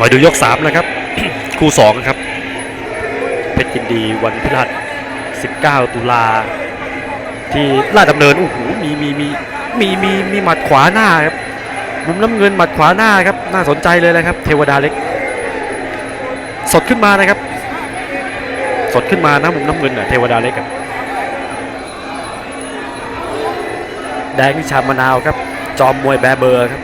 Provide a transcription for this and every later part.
มาดูยกสามนะครับ คู่สองครับเพชรยินดีวันพฤหัส19 ตุลา ที่ลาดดำเนินโอ้โหมีมีมีมีมีมีหมัดขวาหน้าครับมุมน้ำเงินหมัดขวาหน้าครับน่าสนใจเลยนะครับ เทวดาเล็ก สดขึ้นมานะครับ สดขึ้นมานะมุมน้ำเงินอะเทวดาเล็กอะแดงนิชามะนาวครับ จอมมวยแบเบอร์ครับ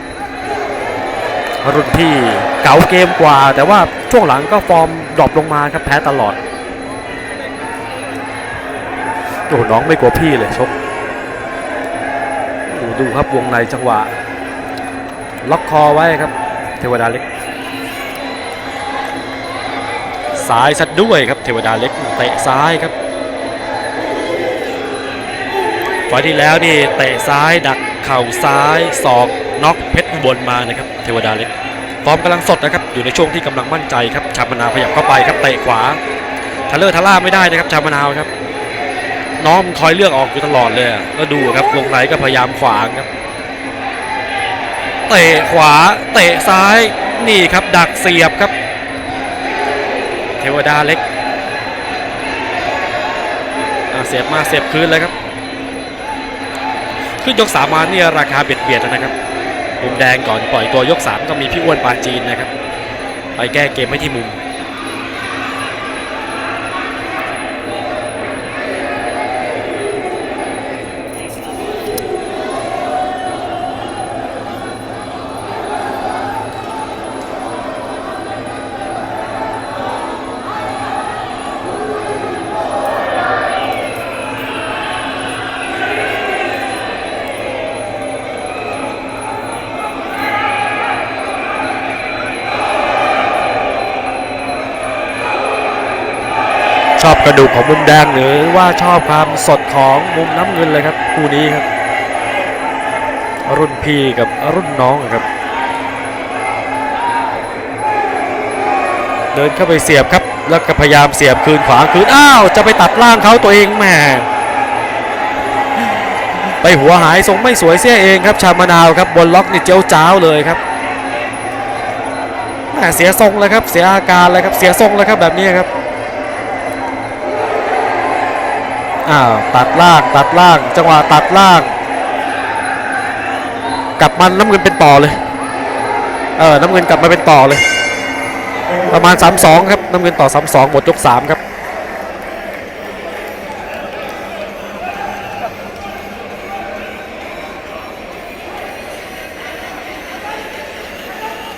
รุ่นพี่เก๋าเกมกว่า แต่ว่าช่วงหลังก็ฟอร์มดรอปลงมาครับแพ้ตลอดโอ้โหน้องไม่กลัวพี่เลยชกดูครับวงในจังหวะ ล็อกคอไว้ครับ เทวดาเล็กซ้ายสัดด้วยครับเทวดาเล็กเตะซ้ายครับไฟที่แล้วนี่เตะซ้ายดักเข่าซ้ายศอก น็อกเพชรอุบลมานะครับเทวดาเล็กฟอร์มกำลังสดนะครับอยู่ในช่วงที่กำลังมั่นใจครับชามะนาวขยับเข้าไปครับเตะขวาทะเลอร์ทะล่าไม่ได้นะครับชามะนาวครับน้องมันคอยเลือกออกอยู่ตลอดเลยอะแล้วดูครับวงในก็พยายามขวางครับเตะขวาเตะซ้ายนี่ครับดักเสียบครับ เทวดาเล็กเสียบมาเสียบคืนเลยครับ ขึ้นยกสามานี่ราคาเบียดเบียดนะครับ มุมแดงก่อนปล่อยตัวยก3ก็มีพี่อ้วนปานจีนนะครับ ไปแก้เกมไม่ที่มุม ชอบกระดูกของมุมแดงหรือว่าชอบความสดของมุมน้ำเงินเลยครับคู่นี้ครับ รุ่นพี่กับรุ่นน้องครับ เดินเข้าไปเสียบครับ แล้วก็พยายามเสียบคืนขวาคืนอ้าวจะไปตัดล่างเขาตัวเองแหม่ไปหัวหายทรงไม่สวยเสียเองครับชามะนาวครับบนล็อกนี่เจียวจ้าวเลยครับแหม่เสียทรงเลยครับเสียอาการเลยครับเสียทรงเลยครับแบบนี้ครับ อ้าวตัดล่างตัดล่างจังหวะตัดล่างกลับมันน้ำเงินเป็นต่อเลย เออน้ำเงินกลับมาเป็นต่อเลย ประมาณ 3-2 ครับ น้ำเงินต่อ 3-2 หมดยก 3 ครับ